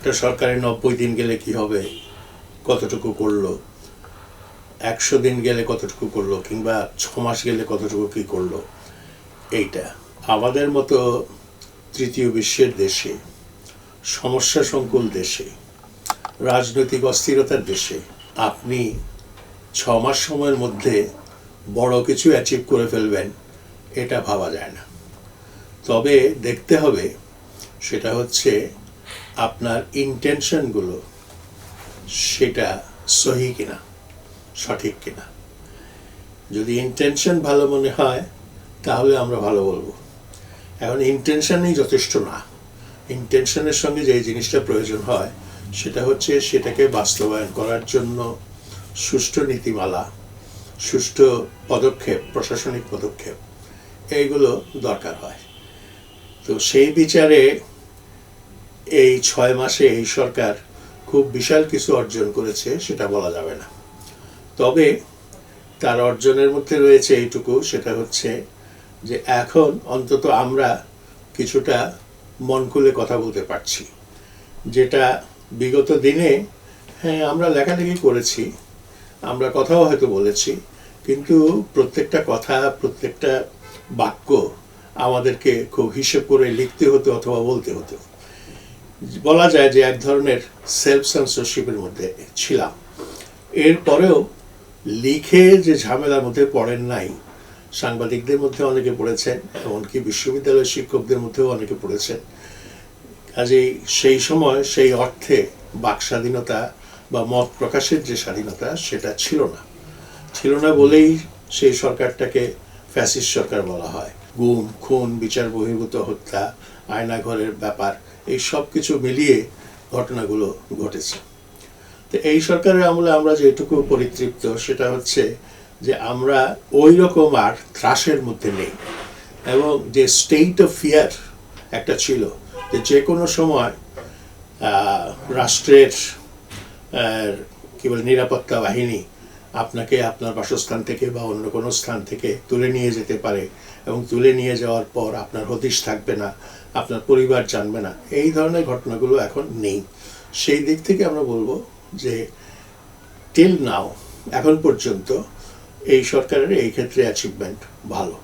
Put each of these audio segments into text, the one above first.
একটা সরকারি নব্বই দিন গেলে কি হবে? কতটুকু করল? একশো দিন গেলে কতটুকু করল? কিংবা ছ মাস গেলে কতটুকু কি করল? এইটা। আমাদের মতো তৃতীয় বিশ্বের দেশে, সমস্যা সংকুল দেশে, রাজনৈতিক অস্থিরতার দেশে, আপনি ছ মাস সময়ের মধ্যে বড় কিছু অ্যাচিভ করে ফেলবেন, এটা ভাবা যায় না। তবে দেখতে হবে, সেটা হচ্ছে আপনার ইন্টেনশনগুলো সেটা সহি কিনা, সঠিক কিনা। যদি ইন্টেনশন ভালো মনে হয়, তাহলে আমরা ভালো বলব। এখন ইন্টেনশনই যথেষ্ট না। ইন্টেনশনের সঙ্গে যে জিনিসটা প্রয়োজন হয়, সেটা হচ্ছে সেটাকে বাস্তবায়ন করার জন্য সুষ্ঠু নীতিমালা, সুষ্ঠু পদক্ষেপ, প্রশাসনিক পদক্ষেপ, এইগুলো দরকার হয়। তো সেই বিচারে এই ছয় মাসে এই সরকার খুব বিশাল কিছু অর্জন করেছে, সেটা বলা যাবে না। তবে তার অর্জনের মধ্যে রয়েছে এইটুকু, সেটা হচ্ছে যে এখন অন্তত আমরা কিছুটা মন খুলে কথা বলতে পারছি। যেটা বিগত দিনে হ্যাঁ আমরা লেখালেখি করেছি, আমরা কথাও হয়তো বলেছি, কিন্তু প্রত্যেকটা কথা, প্রত্যেকটা বাক্য আমাদেরকে খুব হিসেব করে লিখতে হতো অথবা বলতে হতো। বলা যায় যে এক ধরনের সেলফ সেন্সরশিপের মধ্যে ছিলাম। এরপরেও লিখে যে ঝামেলার মধ্যে পড়েন নাই, সাংবাদিকদের মধ্যে অনেকে পড়েছেন, এমনকি বিশ্ববিদ্যালয়ের শিক্ষকদের মধ্যেও অনেকে পড়েছেন। কাজেই সেই সময় সেই অর্থে বাক স্বাধীনতা বা মত প্রকাশের যে স্বাধীনতা সেটা ছিল না। ছিল না বলেই সেই সরকারটাকে ফ্যাসিস্ট সরকার বলা হয়। গুম, খুন, বিচার বহির্ভূত হত্যা, আয়নাঘরের ব্যাপার এই সব কিছু মিলিয়ে ঘটনাগুলো ঘটেছে। তো এই সরকারের আমলে আমরা যেটুকু পরিতৃপ্ত সেটা হচ্ছে যে আমরা ওই রকম আর ত্রাসের মধ্যে নেই। এবং যে স্টেট অফ ফিয়ার একটা ছিল যে যে কোনো সময় রাষ্ট্রের কি বলে, নিরাপত্তা বাহিনী আপনাকে আপনার বাসস্থান থেকে বা অন্য কোনো স্থান থেকে তুলে নিয়ে যেতে পারে এবং তুলে নিয়ে যাওয়ার পর আপনার হদিশ থাকবে না। আপনার পরিবার জানবে না। এই ধরনের ঘটনাগুলো এখন নেই। সেই দিক থেকে আমরা বলব যে টিল নাও এখন পর্যন্ত এই সরকারের এই ক্ষেত্রে অ্যাচিভমেন্ট ভালো।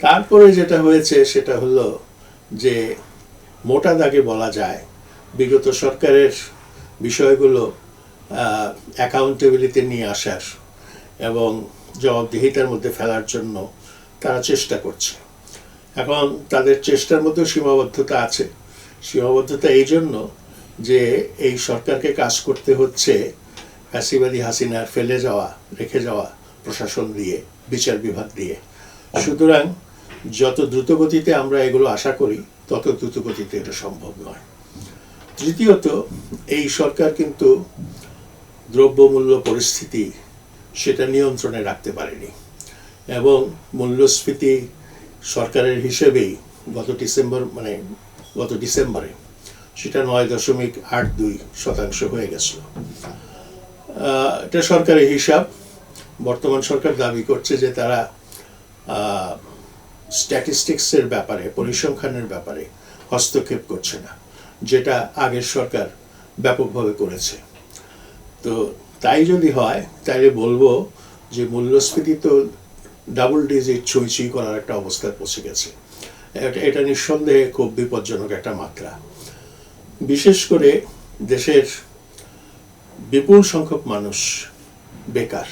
তারপরে যেটা হয়েছে, সেটা হলো যে, মোটা দাগে বলা যায়, বিগত সরকারের বিষয়গুলো অ্যাকাউন্টেবিলিটি নিয়ে আসার এবং জবাবদিহিতার মধ্যে ফেলার জন্য তারা চেষ্টা করছে। এখন তাদের চেষ্টার মধ্যেও সীমাবদ্ধতা আছে। সীমাবদ্ধতা এই জন্য যে এই সরকারকে কাজ করতে হচ্ছে ফ্যাসিবাদী হাসিনার ফেলে যাওয়া, রেখে যাওয়া প্রশাসন দিয়ে, বিচার বিভাগ দিয়ে। সুতরাং যত দ্রুতগতিতে আমরা এগুলো আশা করি, তত দ্রুতগতিতে এটা সম্ভব নয়। তৃতীয়ত, এই সরকার কিন্তু দ্রব্যমূল্য পরিস্থিতি সেটা নিয়ন্ত্রণে রাখতে পারেনি এবং মূল্যস্ফীতি সরকারের হিসেবেই গত ডিসেম্বর মানে গত ডিসেম্বরে সেটা নয় দশমিক আট দুই শতাংশ হয়ে গেছিল। এটা সরকারের হিসাব। বর্তমান সরকার দাবি করছে যে তারা স্ট্যাটিস্টিক্সের ব্যাপারে, পরিসংখ্যানের ব্যাপারে হস্তক্ষেপ করছে না, যেটা আগের সরকার ব্যাপকভাবে করেছে। তো তাই যদি হয় তাহলে বলব যে মূল্যস্ফীতি তো ডাবল ডিজিট ছুঁই ছুঁই করার একটা অবস্থায় পৌঁছে গেছে। এটা নিঃসন্দেহে খুব বিপজ্জনক একটা মাত্রা। বিশেষ করে দেশের বিপুল সংখ্যক মানুষ বেকার,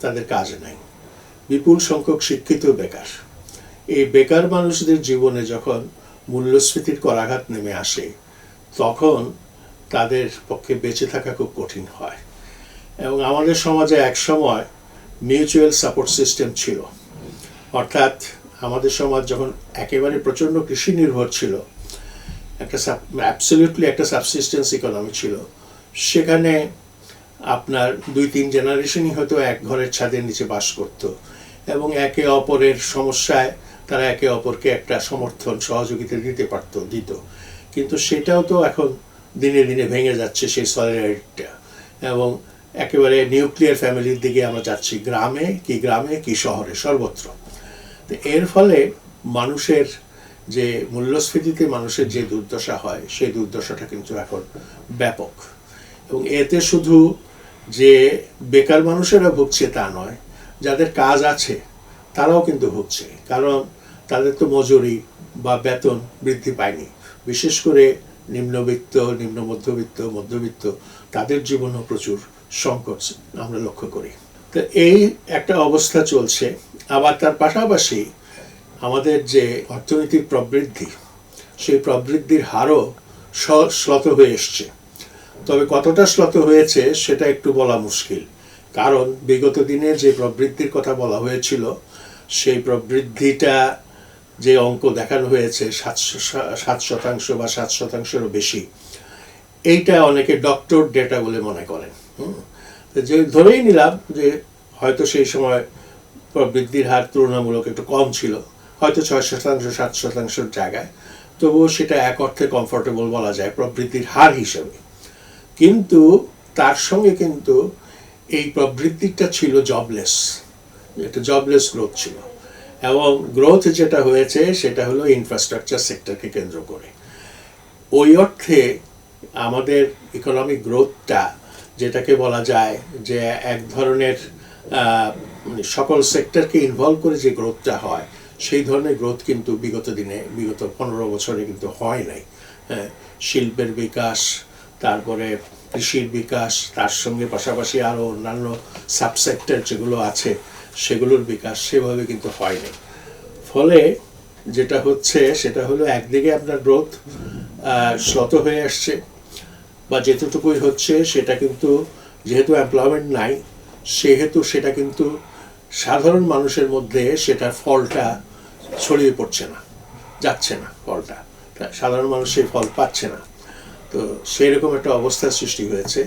তাদের কাজ নাই। বিপুল সংখ্যক শিক্ষিত বেকার। এই বেকার মানুষদের জীবনে যখন মূল্যস্ফীতির করাঘাত নেমে আসে, তখন তাদের পক্ষে বেঁচে থাকা খুব কঠিন হয়। এবং আমাদের সমাজে এক সময় মিউচুয়াল সাপোর্ট সিস্টেম ছিল। অর্থাৎ আমাদের সমাজ যখন একেবারে প্রচণ্ড কৃষি নির্ভর ছিল, একটা অ্যাবসলিউটলি একটা সাবসিস্টেন্স ইকোনমি ছিল, সেখানে আপনার দুই, তিন জেনারেশনই হয়তো এক ঘরের ছাদের নিচে বাস করত এবং একে অপরের সমস্যায় তারা একে অপরকে একটা সমর্থন, সহযোগিতা দিতে পারতো, দিত। কিন্তু সেটাও তো এখন দিনে দিনে ভেঙে যাচ্ছে সেই সলিডারিটিটা এবং একেবারে নিউক্লিয়ার ফ্যামিলির দিকে আমরা যাচ্ছি, গ্রামে কি গ্রামে কি শহরে, সর্বত্র। তো এর ফলে মানুষের যে মূল্যস্ফীতিতে মানুষের যে দুর্দশা হয়, সেই দুর্দশাটা কিন্তু এখন ব্যাপক। এবং এতে শুধু যে বেকার মানুষেরা ভুগছে তা নয়, যাদের কাজ আছে, তারাও কিন্তু ভুগছে। কারণ তাদের তো মজুরি বা বেতন বৃদ্ধি পায়নি। বিশেষ করে নিম্নবিত্ত, নিম্ন মধ্যবিত্ত মধ্যবিত্ত, তাদের জীবনও প্রচুর সংকট আমরা লক্ষ্য করি। তো এই একটা অবস্থা চলছে। আবার তার পাশাপাশি আমাদের যে অর্থনৈতিক প্রবৃদ্ধি, সেই প্রবৃদ্ধির হারও শ্লত হয়ে এসছে। তবে কতটা শ্লত হয়েছে সেটা একটু বলা মুশকিল। কারণ বিগত দিনে যে প্রবৃদ্ধির কথা বলা হয়েছিল, সেই প্রবৃদ্ধিটা যে অঙ্ক দেখানো হয়েছে সাতশো সাত শতাংশ বা সাত শতাংশেরও বেশি, এইটা অনেকে ডক্টর ডেটা বলে মনে করেন। যে ধরেই নিলাম যে হয়তো সেই সময় প্রবৃদ্ধির হার তুলনামূলক একটু কম ছিল, হয়তো ছয় শতাংশ, সাত শতাংশের জায়গায়। তবুও সেটা এক অর্থে কমফোর্টেবল বলা যায় প্রবৃদ্ধির হার হিসেবে। কিন্তু তার সঙ্গে কিন্তু এই প্রবৃদ্ধিটা ছিল জবলেস একটা জবলেস গ্রোথ ছিল। এবং গ্রোথ যেটা হয়েছে সেটা হলো ইনফ্রাস্ট্রাকচার সেক্টরকে কেন্দ্র করে। ওই অর্থে আমাদের ইকোনমিক গ্রোথটা যেটাকে বলা যায় যে এক ধরনের মানে সকল সেক্টরকে ইনভলভ করে যে গ্রোথটা হয়, সেই ধরনের গ্রোথ কিন্তু বিগত দিনে, বিগত পনেরো বছরে কিন্তু হয় নাই। হ্যাঁ শিল্পের বিকাশ, তারপরে কৃষির বিকাশ, তার সঙ্গে পাশাপাশি আরও অন্যান্য সাবসেক্টর যেগুলো আছে, সেগুলোর বিকাশ সেভাবে কিন্তু হয়নি ফলে যেটা হচ্ছে, সেটা হলো একদিকে আপনার গ্রোথ শ্লথ হয়ে আসছে বা যেতটুকুই হচ্ছে, সেটা কিন্তু যেহেতু এমপ্লয়মেন্ট নাই, সেহেতু সেটা কিন্তু সাধারণ মানুষের মধ্যে সেটার ফলটা ছড়িয়ে পড়ছে না, যাচ্ছে না ফলটা। সাধারণ মানুষ সেই ফল পাচ্ছে না। তো সেরকম একটা অবস্থার সৃষ্টি হয়েছে।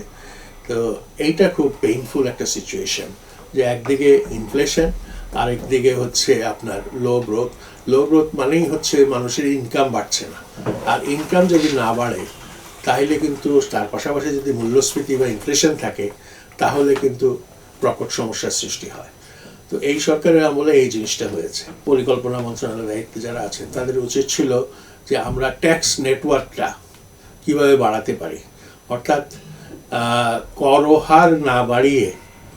তো এইটা খুব পেইনফুল একটা সিচুয়েশন যে একদিকে ইনফ্লেশন আরেকদিকে হচ্ছে আপনার লো গ্রোথ লো গ্রোথ মানেই হচ্ছে মানুষের ইনকাম বাড়ছে না। আর ইনকাম যদি না বাড়ে তাহলে কিন্তু তার পাশাপাশি যদি মূল্যস্ফীতি বা ইনফ্লেশন থাকে তাহলে কিন্তু প্রকট সমস্যার সৃষ্টি হয়। তো এই সরকারের আমলে এই জিনিসটা হয়েছে। পরিকল্পনা মন্ত্রণালয়ের দায়িত্বে যারা আছেন তাদের উচিত ছিল যে আমরা ট্যাক্স নেটওয়ার্কটা কীভাবে বাড়াতে পারি। অর্থাৎ আহ, কর হার না বাড়িয়ে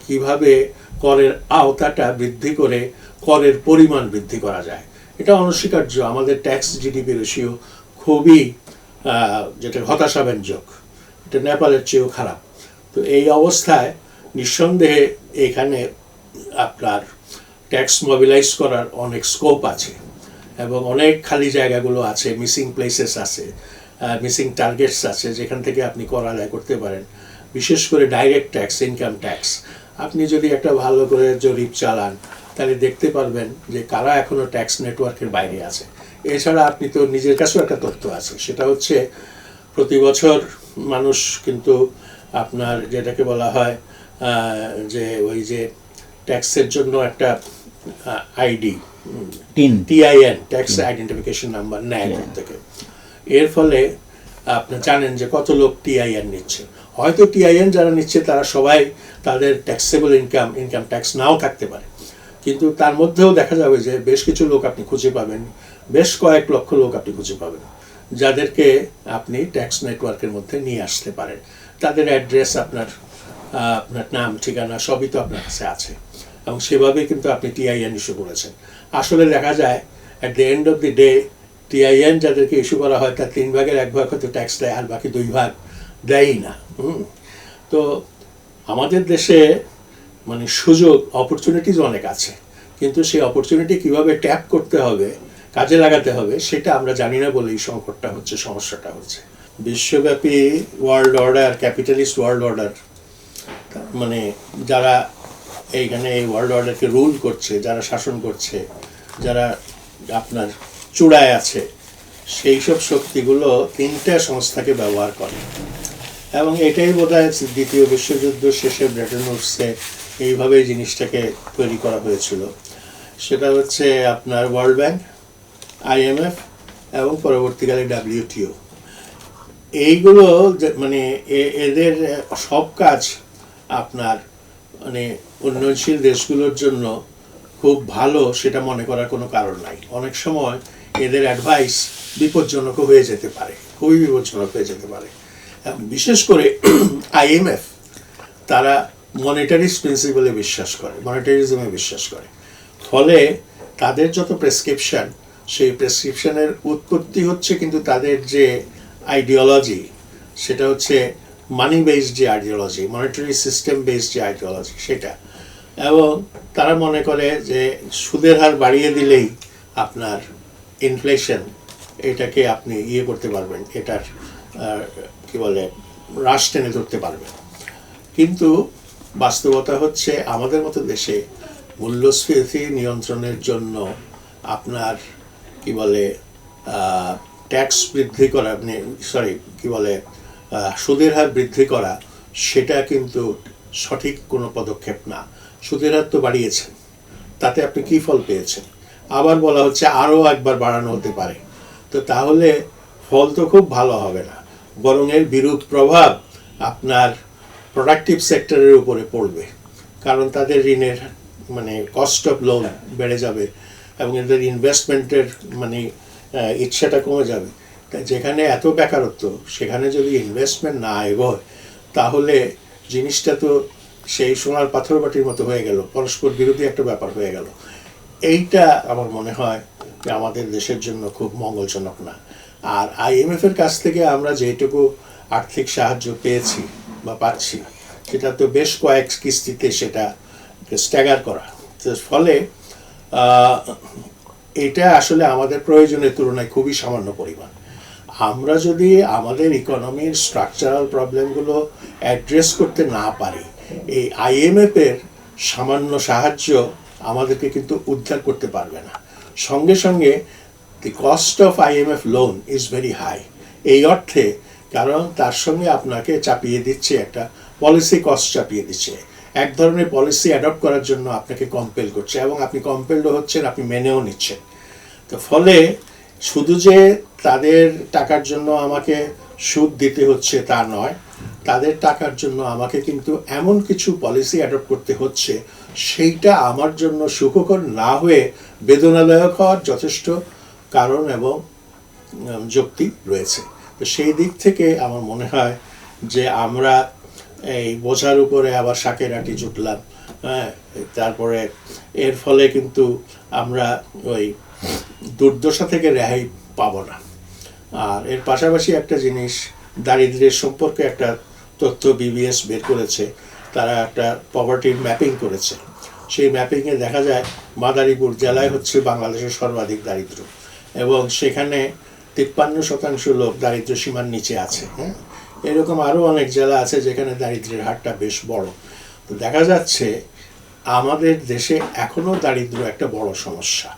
কীভাবে করের আওতাটা বৃদ্ধি করে করের পরিমাণ বৃদ্ধি করা যায়। এটা অনস্বীকার্য। আমাদের ট্যাক্স জিডিপি রেশিও খুবই যেটা হতাশাব্যঞ্জক। এটা নেপালের চেয়েও খারাপ। তো এই অবস্থায় নিঃসন্দেহে এখানে আপনার ট্যাক্স মোবিলাইজ করার অনেক স্কোপ আছে এবং অনেক খালি জায়গাগুলো আছে মিসিং প্লেসেস আছে মিসিং টার্গেটস আছে, যেখান থেকে আপনি কর আদায় করতে পারেন। বিশেষ করে ডাইরেক্ট ট্যাক্স ইনকাম ট্যাক্স আপনি যদি একটা ভালো করে জরিপ চালান, তাহলে দেখতে পারবেন যে কারা এখনও ট্যাক্স নেটওয়ার্কের বাইরে আছে। এছাড়া আপনি তো নিজের কাছেও একটা তথ্য আছে। সেটা হচ্ছে প্রতি বছর মানুষ কিন্তু আপনার যেটাকে বলা হয় যে ওই যে ট্যাক্সের জন্য একটা ID TIN. TIN tax identification number নেয় থেকে। এর ফলে আপনি জানেন যে কত লোক টিআইএন নিচ্ছে। হয়তো টিআইএন যারা নিচ্ছে তারা সবাই তাদের ট্যাক্সেবল ইনকাম ইনকাম ট্যাক্স নাও থাকতে পারে। কিন্তু তার মধ্যেও দেখা যাবে যে বেশ কিছু লোক আপনি খুঁজে পাবেন, বেশ কয়েক লক্ষ লোক আপনি খুঁজে পাবেন, যাদেরকে আপনি ট্যাক্স নেটওয়ার্কের মধ্যে নিয়ে আসতে পারেন। তাদের অ্যাড্রেস আপনার আপনার নাম, ঠিকানা সবই তো আপনার কাছে আছে। এবং সেভাবে কিন্তু আপনি টিআইএন ইস্যু করেছেন। আসলে দেখা যায় at the end of the day TIN যাদেরকে ইস্যু করা হয়, তার তিন ভাগের এক ভাগ হয়তো ট্যাক্স দেয় আর বাকি দুই ভাগ দেয়ই না। তো আমাদের দেশে মানে সুযোগ অপরচুনিটিজ অনেক আছে। কিন্তু সেই অপরচুনিটি কীভাবে ট্যাপ করতে হবে, কাজে লাগাতে হবে, সেটা আমরা জানি না বলেই সংকটটা হচ্ছে, সমস্যাটা হচ্ছে। বিশ্বব্যাপী world order capitalist world order মানে যারা এইখানে এই ওয়ার্ল্ড অর্ডারকে রুল করছে, যারা শাসন করছে, যারা আপনার চূড়ায় আছে, সেই সব শক্তিগুলো তিনটা সংস্থাকে ব্যবহার করে। এবং এটাই বোধ হয় দ্বিতীয় বিশ্বযুদ্ধ শেষে ব্রিটেন উঠছে এইভাবেই জিনিসটাকে তৈরি করা হয়েছিল। সেটা হচ্ছে আপনার ওয়ার্ল্ড ব্যাংক আইএমএফ এবং পরবর্তীকালে ডাব্লিউটিও এইগুলো মানে এদের সব কাজ আপনার মানে উন্নয়নশীল দেশগুলোর জন্য খুব ভালো সেটা মনে করার কোনো কারণ নাই। অনেক সময় এদের অ্যাডভাইস বিপজ্জনক হয়ে যেতে পারে, খুবই বিপজ্জনক হয়ে যেতে পারে। বিশেষ করে আইএমএফ তারা মনিটারিস প্রিন্সিপালে বিশ্বাস করে মনিটারিজমে বিশ্বাস করে। ফলে তাদের যত প্রেসক্রিপশন সেই প্রেসক্রিপশানের উৎপত্তি হচ্ছে কিন্তু তাদের যে আইডিওলজি সেটা হচ্ছে মানি বেসড যে আইডিওলজি মনিটারি সিস্টেম বেসড যে আইডিওলজি সেটা। এবং তারা মনে করে যে সুদের হার বাড়িয়ে দিলেই আপনার ইনফ্লেশন এটাকে আপনি ইয়ে করতে পারবেন, এটার কি বলে, হ্রাস টেনে ধরতে পারবেন। কিন্তু বাস্তবতা হচ্ছে আমাদের মতো দেশে মূল্যস্ফীতি নিয়ন্ত্রণের জন্য আপনার, কি বলে ট্যাক্স বৃদ্ধি করা সরি কি বলে সুদের হার বৃদ্ধি করা, সেটা কিন্তু সঠিক কোনো পদক্ষেপ না। সুদের হার তো বাড়িয়েছেন, তাতে আপনি কি ফল পেয়েছেন? আবার বলা হচ্ছে আরও একবার বাড়ানো হতে পারে। তো তাহলে ফল তো খুব ভালো হবে না, বরং এর বিরূপ প্রভাব আপনার প্রোডাক্টিভ সেক্টরের উপরে পড়বে। কারণ তাদের ঋণের মানে কস্ট অফ লোন বেড়ে যাবে এবং এদের ইনভেস্টমেন্টের মানে ইচ্ছাটা কমে যাবে। তাই যেখানে এত বেকারত্ব, সেখানে যদি ইনভেস্টমেন্ট না এগোয়, তাহলে জিনিসটা তো সেই সোনার পাথর বাটির মতো হয়ে গেল, পরস্পর বিরোধী একটা ব্যাপার হয়ে গেল। এইটা আমার মনে হয় যে আমাদের দেশের জন্য খুব মঙ্গলজনক না। আর আইএমএফ এর কাছ থেকে আমরা যেটুকু আর্থিক সাহায্য পেয়েছি পাচ্ছি সেটা তো বেশ কয়েক কিস্তিতে সেটা স্ট্যাগার করা। ফলে এটা আসলে আমাদের প্রয়োজনের তুলনায় খুবই সামান্য পরিমাণ। আমরা যদি আমাদের ইকোনমির স্ট্রাকচারাল প্রবলেমগুলো অ্যাড্রেস করতে না পারি, এই আইএমএফ এর সামান্য সাহায্য আমাদেরকে কিন্তু উদ্ধার করতে পারবে না। সঙ্গে সঙ্গে the cost of IMF loan is very high এই অর্থে কারণ তার সঙ্গে আপনাকে চাপিয়ে দিচ্ছে একটা পলিসি কস্ট চাপিয়ে দিচ্ছে। এক ধরনের পলিসি অ্যাডপ্ট করার জন্য আপনাকে কম্পেল করছে এবং আপনি কম্পেলও হচ্ছেন, আপনি মেনেও নিচ্ছেন। তো ফলে শুধু যে তাদের টাকার জন্য আমাকে সুদ দিতে হচ্ছে তা নয়, তাদের টাকার জন্য আমাকে কিন্তু এমন কিছু পলিসি অ্যাডপ্ট করতে হচ্ছে, সেইটা আমার জন্য সুখকর না হয়ে বেদনাদায়ক হওয়ার যথেষ্ট কারণ এবং যুক্তি রয়েছে। তো সেই দিক থেকে আমার মনে হয় যে আমরা এই বোঝার উপরে আবার শাকের আটি জুটলাম হ্যাঁ? তারপরে এর ফলে কিন্তু আমরা ওই দুর্দশা থেকে রেহাই পাবো না। আর এর পাশাপাশি একটা জিনিস দারিদ্র্যের সম্পর্কে একটা তথ্য বিবিএস বের করেছে। তারা একটা পভার্টির ম্যাপিং করেছে। সেই ম্যাপিংয়ে দেখা যায়, মাদারীপুর জেলায় হচ্ছে বাংলাদেশের সর্বাধিক দারিদ্র। এবং সেখানে তিপ্পান্ন শতাংশ লোক দারিদ্র সীমার নিচে আছে হ্যাঁ? এরকম আরও অনেক জেলা আছে যেখানে দারিদ্র্যের হারটা বেশ বড়। তো দেখা যাচ্ছে আমাদের দেশে এখনও দারিদ্র একটা বড় সমস্যা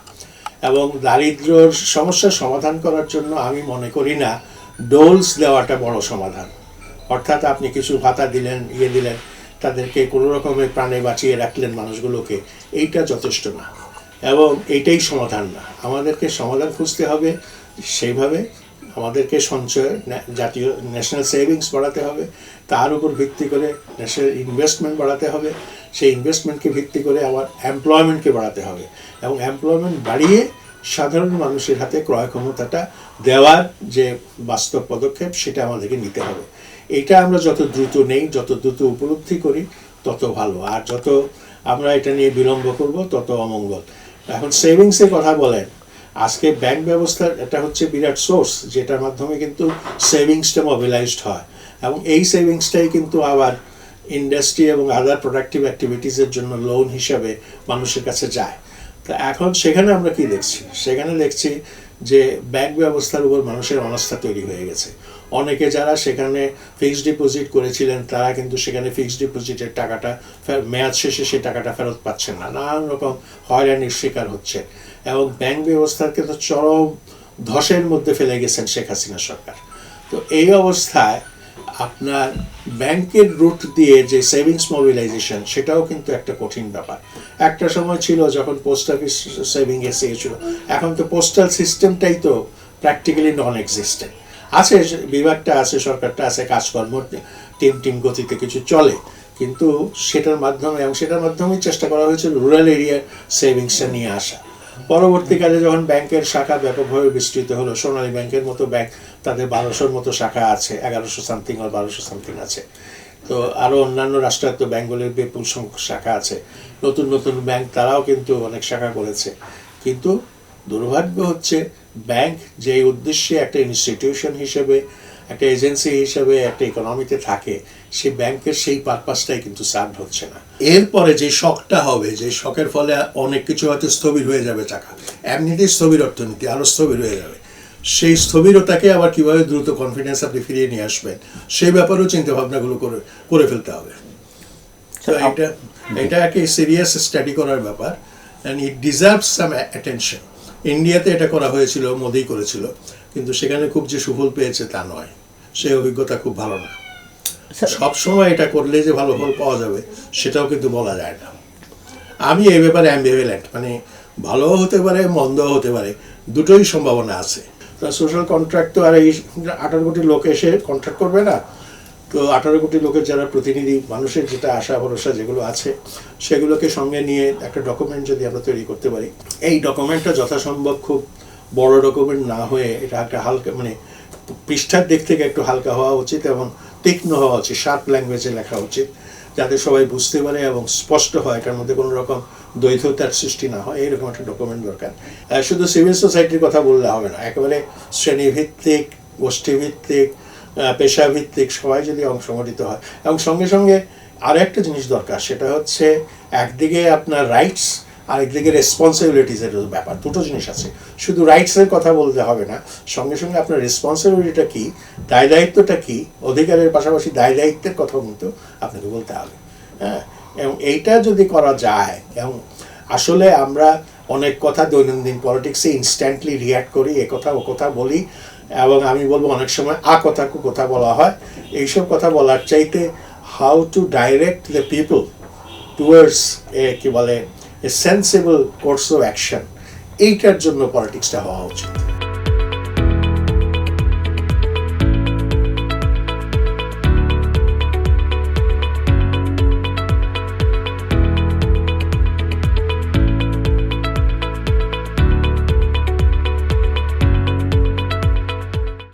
এবং দারিদ্র্যর সমস্যার সমাধান করার জন্য আমি মনে করি না ডোলস দেওয়াটা বড় সমাধান। অর্থাৎ আপনি কিছু ভাতা দিলেন ইয়ে দিলেন, তাদেরকে কোনো রকমের প্রাণে বাঁচিয়ে রাখলেন মানুষগুলোকে, এইটা যথেষ্ট না। এবং এইটাই সমাধান না। আমাদেরকে সমাধান খুঁজতে হবে সেইভাবে আমাদেরকে সঞ্চয় জাতীয় ন্যাশনাল সেভিংস বাড়াতে হবে। তার উপর ভিত্তি করে ন্যাশনাল ইনভেস্টমেন্ট বাড়াতে হবে। সেই ইনভেস্টমেন্টকে ভিত্তি করে আবার এমপ্লয়মেন্টকে বাড়াতে হবে। এবং এমপ্লয়মেন্ট বাড়িয়ে সাধারণ মানুষের হাতে ক্রয় ক্ষমতাটা দেওয়ার যে বাস্তব পদক্ষেপ, সেটা আমাদেরকে নিতে হবে। এটা আমরা যত দ্রুত নেই, যত দ্রুত উপলব্ধি করি, তত ভালো। আর যত আমরা এটা নিয়ে বিলম্ব করব, তত অমঙ্গল। এখন সেভিংসের কথা বলেন। আজকে ব্যাংক ব্যবস্থার এটা হচ্ছে বিরাট সোর্স যেটার মাধ্যমে কিন্তু সেভিংসটা মোবিলাইজড হয়। এবং এই সেভিংসটাই কিন্তু আবার ইন্ডাস্ট্রি এবং আদার প্রোডাক্টিভ অ্যাক্টিভিটিসের জন্য লোন হিসাবে মানুষের কাছে যায়। তা এখন সেখানে আমরা কি দেখছি? সেখানে দেখছি যে ব্যাংক ব্যবস্থার উপর মানুষের অনাস্থা তৈরি হয়ে গেছে। অনেকে যারা সেখানে ফিক্সড ডিপোজিট করেছিলেন, তারা কিন্তু সেখানে ফিক্সড ডিপোজিটের টাকাটা মেয়াদ শেষে সেই টাকাটা ফেরত পাচ্ছেন না। নানান রকম হয়রানির শিকার হচ্ছে এবং ব্যাংক ব্যবস্থাকে তো চরম ধসের মধ্যে ফেলে গেছেন শেখ হাসিনা সরকার। তো এই অবস্থায় আপনার ব্যাংকের রুট দিয়ে যে সেভিংস মোবিলাইজেশন সেটাও কিন্তু একটা কঠিন ব্যাপার। একটা সময় ছিল যখন পোস্ট অফিস সেভিং এসে গেছিল এখন তো পোস্টাল সিস্টেমটাই তো প্র্যাকটিক্যালি নন এক্সিস্টেন্ট আছে, বিভাগটা আছে, সরকারটা আছে, কাজকর্ম টিম টিম গতিতে কিছু চলে, কিন্তু সেটার মাধ্যমে এবং সেটার মাধ্যমেই চেষ্টা করা হয়েছিল রুরাল এরিয়ার সেভিংসটা নিয়ে আসা। পরবর্তীকালে যখন ব্যাংকের শাখা ব্যাপকভাবে বিস্তৃত হলো, সোনালী ব্যাংকের মতো ব্যাংক তাদের বারোশোর মতো শাখা আছে, এগারোশো সামথিং আর বারোশো সামথিং আছে। তো আরও অন্যান্য রাষ্ট্রায়ত্ত ব্যাংকগুলির বিপুল সংখ্যক শাখা আছে। নতুন নতুন ব্যাংক তারাও কিন্তু অনেক শাখা করেছে। কিন্তু দুর্ভাগ্য হচ্ছে, ব্যাংক যে উদ্দেশ্যে একটা ইনস্টিটিউশন হিসেবে একটা এজেন্সি হিসেবে একটা ইকোনমিতে থাকে সেই ব্যাংকের সেই পারপাসটাই কিন্তু সার্ভ হচ্ছে না। এরপরে যে শখটা হবে যে শখের ফলে অনেক কিছু হয়তো স্থবির হয়ে যাবে টাকা। এমনিতেই স্থবির অর্থনীতি আরও স্থবির হয়ে যাবে। সেই স্থবিরতাকে আবার কীভাবে দ্রুত কনফিডেন্স আপনি ফিরিয়ে নিয়ে আসবেন সেই ব্যাপারেও চিন্তা ভাবনাগুলো করে করে ফেলতে হবে। তো এটা এটা একটা সিরিয়াস স্টাডি করার ব্যাপার and it deserve some attention ইন্ডিয়াতে এটা করা হয়েছিল মোদি করেছিল কিন্তু সেখানে খুব যে সুফল পেয়েছে তা নয়। সেই অভিজ্ঞতা খুব ভালো না। সব সময় এটা করলে যে ভালো ফল পাওয়া যাবে সেটাও কিন্তু বলা যায় না। আমি এই ব্যাপারে অ্যাম্বিভেলেন্ট মানে ভালোও হতে পারে মন্দও হতে পারে দুটোই সম্ভাবনা আছে। সোশ্যাল কন্ট্রাক্ট তো আর এই আঠারো কোটি লোক এসে কন্ট্রাক্ট করবে না। তো আঠারো কোটি লোকের যারা প্রতিনিধি মানুষের যেটা আশা ভরসা যেগুলো আছে সেগুলোকে সঙ্গে নিয়ে একটা ডকুমেন্ট যদি আমরা তৈরি করতে পারি। এই ডকুমেন্টটা যথাসম্ভব খুব বড় ডকুমেন্ট না হয়ে এটা একটা হালকা মানে পৃষ্ঠার দিক থেকে একটু হালকা হওয়া উচিত এবং তীক্ষ্ণ হওয়া উচিত শার্প ল্যাঙ্গুয়েজে লেখা উচিত, যাতে সবাই বুঝতে পারে এবং স্পষ্ট হয়, এটার মধ্যে কোনো রকম দ্বৈততার সৃষ্টি না হয়, এরকম একটা ডকুমেন্ট দরকার। শুধু সিভিল সোসাইটির কথা বললে হবে না, একেবারে শ্রেণীভিত্তিক, গোষ্ঠীভিত্তিক পেশাভিত্তিক সবাই যদি অংশগঠিত হয়। এবং সঙ্গে সঙ্গে আর একটা জিনিস দরকার, সেটা হচ্ছে একদিকে আপনার রাইটস আরেকদিকে রেসপন্সিবিলিটিসের ব্যাপার, দুটো জিনিস আছে। শুধু রাইটসের কথা বলতে হবে না, সঙ্গে সঙ্গে আপনার রেসপন্সিবিলিটিটা কি, দায় দায়িত্বটা কি, অধিকারের পাশাপাশি দায় দায়িত্বের কথাও কিন্তু আপনাকে বলতে হবে। হ্যাঁ? এবং এইটা যদি করা যায়, এবং আসলে আমরা অনেক কথা দৈনন্দিন পলিটিক্সে ইনস্ট্যান্টলি রিয়াক্ট করি, এ কথা, ও কথা বলি, এবং আমি বলব অনেক সময় আ কথা, কু কথা বলা হয়। এইসব কথা বলার চাইতে how to direct the people towards এ কি বলে সেন্সিবল কোর্স অফ অ্যাকশন এইটার জন্য পলিটিক্সটা হওয়া উচিত।